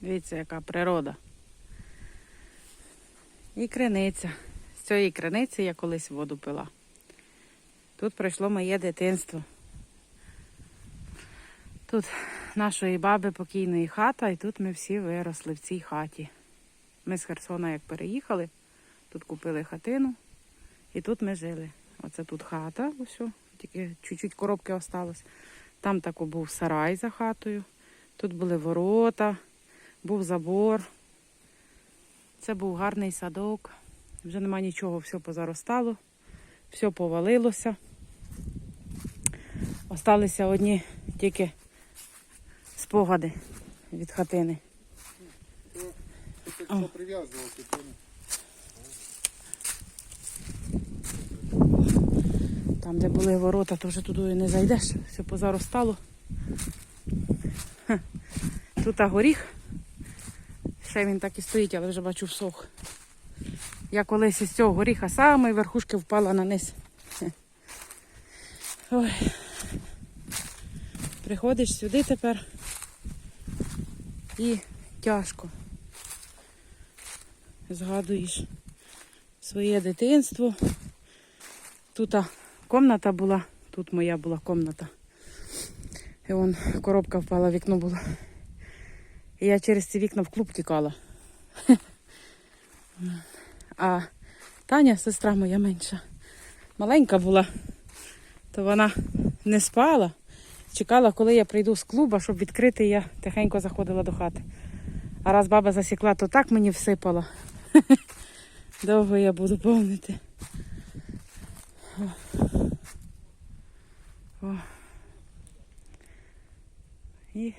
Дивіться, яка природа. І криниця. З цієї криниці я колись воду пила. Тут пройшло моє дитинство. Тут нашої баби покійної хата, і тут ми всі виросли в цій хаті. Ми з Херсона як переїхали, тут купили хатину, і тут ми жили. Оце тут хата, ось, тільки чуть-чуть коробки осталось. Там тако був сарай за хатою. Тут були ворота, був забор. Це був гарний садок. Вже нема нічого, все позаростало, все повалилося. Осталися одні тільки спогади від хатини. Прив'язував. Там, де були ворота, то вже туди і не зайдеш, все позаростало. Тут а горіх. Ще він так і стоїть, але вже бачу всох. Я колись із цього горіха самої верхушки впала на низ. Ой. Приходиш сюди тепер і тяжко. Згадуєш своє дитинство. Тут комната була, тут моя була комната. І вон коробка впала, вікно було. І я через ці вікна в клуб тікала. А Таня, сестра моя менша, маленька була, то вона не спала. Чекала, коли я прийду з клуба, щоб відкрити, я тихенько заходила до хати. А раз баба засікла, то так мені всипала. Довго я буду помнити. О. І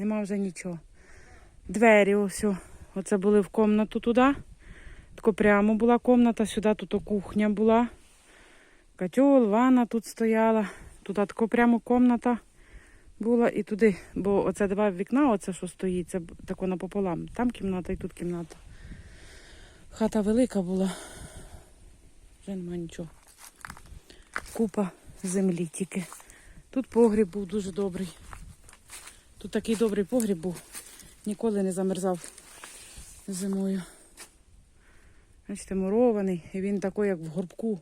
нема вже нічого. Двері ось. Оце були в комнату туди. Тако прямо була комната, сюди тут кухня була. Котел, ванна тут стояла. Тут тако прямо комната була і туди, бо оце два вікна, оце що стоїть, це тако напополам. Там кімната і тут кімната. Хата велика була. Вже нема нічого купа землі тільки. Тут погріб був дуже добрий. Тут такий добрий погріб був. Ніколи не замерзав зимою. Бачите, мурований. І він такий, як в горбку.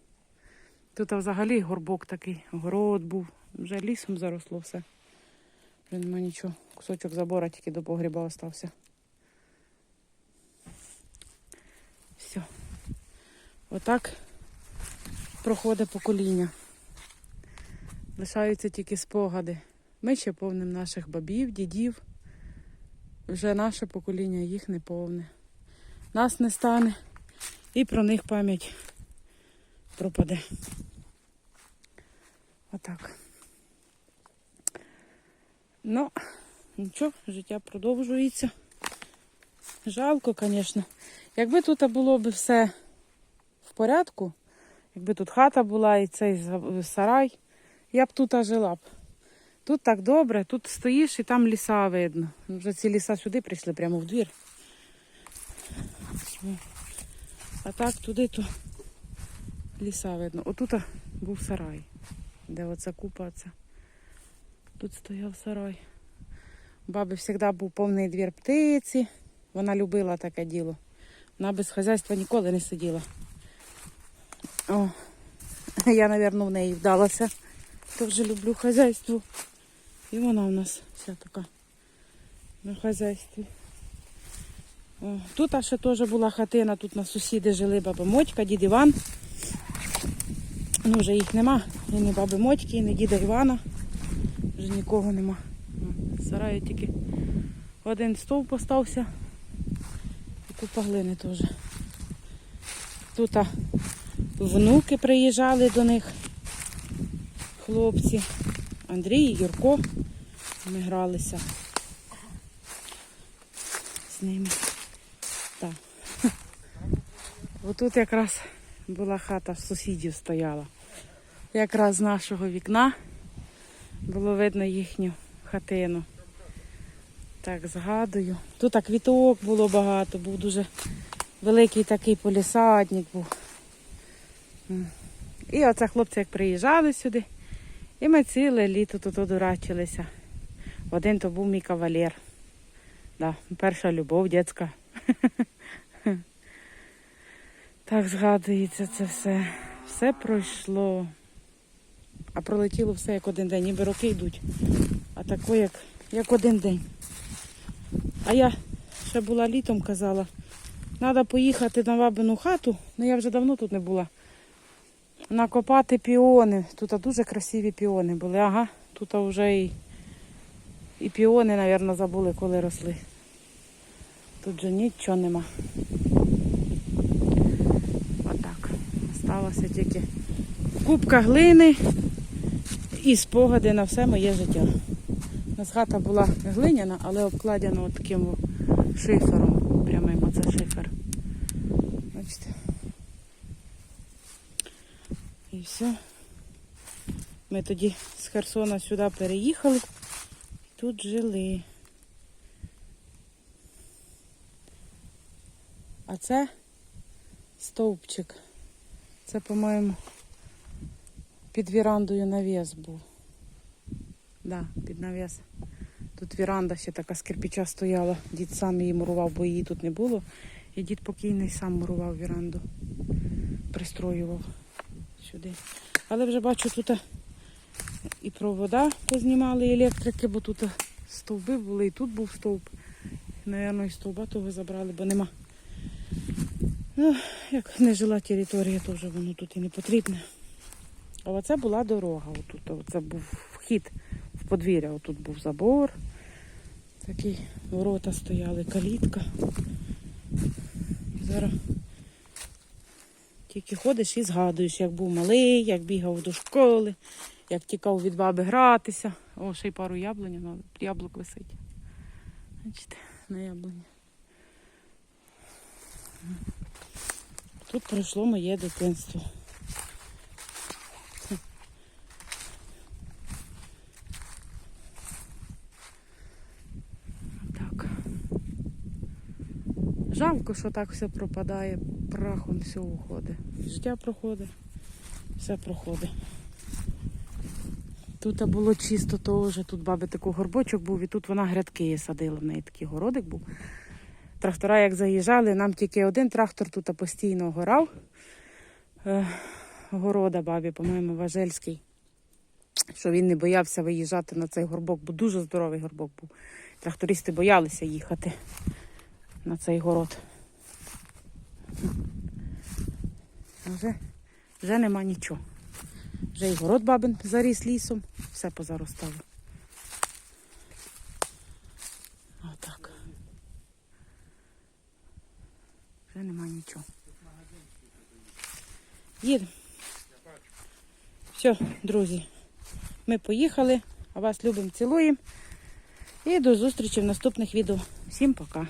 Тут взагалі горбок такий, город був. Вже лісом заросло все. Вже нема нічого. Кусочок забора тільки до погріба остався. Все. Отак проходить покоління. Лишаються тільки спогади. Ми ще повним наших бабів, дідів. Вже наше покоління їх не повне. Нас не стане і про них пам'ять пропаде. Отак. Ну, нічого, життя продовжується. Жалко, звісно. Якби тут було б все в порядку, Якби тут хата була і цей сарай, я б тут жила б. Тут так добре, тут стоїш і там ліса видно. Вже ці ліса сюди прийшли прямо в двір. А так туди то ліса видно. Отут був сарай, де оця купа. Тут стояв сарай. У баби завжди був повний двір птиці. Вона любила таке діло. Вона без хазяйства ніколи не сиділа. О, я, мабуть, в неї вдалася. Теж люблю хазяйство. І вона у нас вся така на хазяйстві. О, тут ще теж була хатина, тут на сусіди жили баба Мотька, дід Іван. Ну, вже їх нема. І не баби Мотьки, і не діда Івана. Вже нікого нема. Сараї тільки один стовп постався. І купа глини теж. Тут а, внуки приїжджали до них, хлопці. Андрій Юрко. Ми гралися з ними. Отут якраз була хата сусідів стояла. Якраз з нашого вікна було видно їхню хатину. Так, згадую. Тут квіток було багато, був дуже великий такий полісадник був. І оце хлопці як приїжджали сюди, і ми ціле літо тут одурачилися. Один то був мій кавалер. Да, перша любов, дітська. Так згадується це все. Все пройшло. А пролетіло все як один день, ніби роки йдуть. А тако як, як один день. А я ще була літом казала, треба поїхати на бабину хату, ну я вже давно тут не була. Накопати піони. Тут дуже красиві піони були. Ага, тут вже і, і піони, мабуть, забули, коли росли. Тут же нічого нема. Отак. Осталося тільки кубка глини і спогади на все моє життя. У нас хата була глиняна, але обкладена от таким шифером. Прямим оце шифер. Бачите. І все. Ми тоді з Херсона сюди переїхали тут жили. А це стовпчик. Це, по-моєму, під вірандою навіс був. Да, під навіс. Тут віранда ще така з кирпича стояла. Дід сам її мурував, бо її тут не було. І дід покійний сам мурував віранду. Пристроював сюди. Але вже бачу, тут і провода познімали електрики, бо тут стовби були, і тут був стовп. Навірно, і стовба того забрали, бо нема. Ну, як не жила територія, то воно тут і не потрібне. А оце була дорога. Отут. Оце був вхід в подвір'я. Отут був забор. Такі ворота стояли, калітка. Зараз тільки ходиш і згадуєш, як був малий, як бігав до школи, як тікав від баби гратися. О, ще й пару яблунь, ну, яблук висить. Бачите, на яблуні. Тут пройшло моє дитинство. Так. Жалко, що так все пропадає, прахом все уходить. Життя проходить, все проходить. Тут було чисто теж, тут баби такий горбочок був, і тут вона грядки садила, в неї такий городик був. Трактора, як заїжджали, нам тільки один трактор тут постійно горав. Е, города бабі, по-моєму, Важельський. Що він не боявся виїжджати на цей горбок, бо дуже здоровий горбок був. Трактористи боялися їхати на цей город. Вже, вже нема нічого. Вже і город бабин заріс лісом, все позаростало. Отак. Вже нема нічого. Їдемо. Все, друзі, ми поїхали, а вас любимо, цілуємо. І до зустрічі в наступних відео. Всім пока.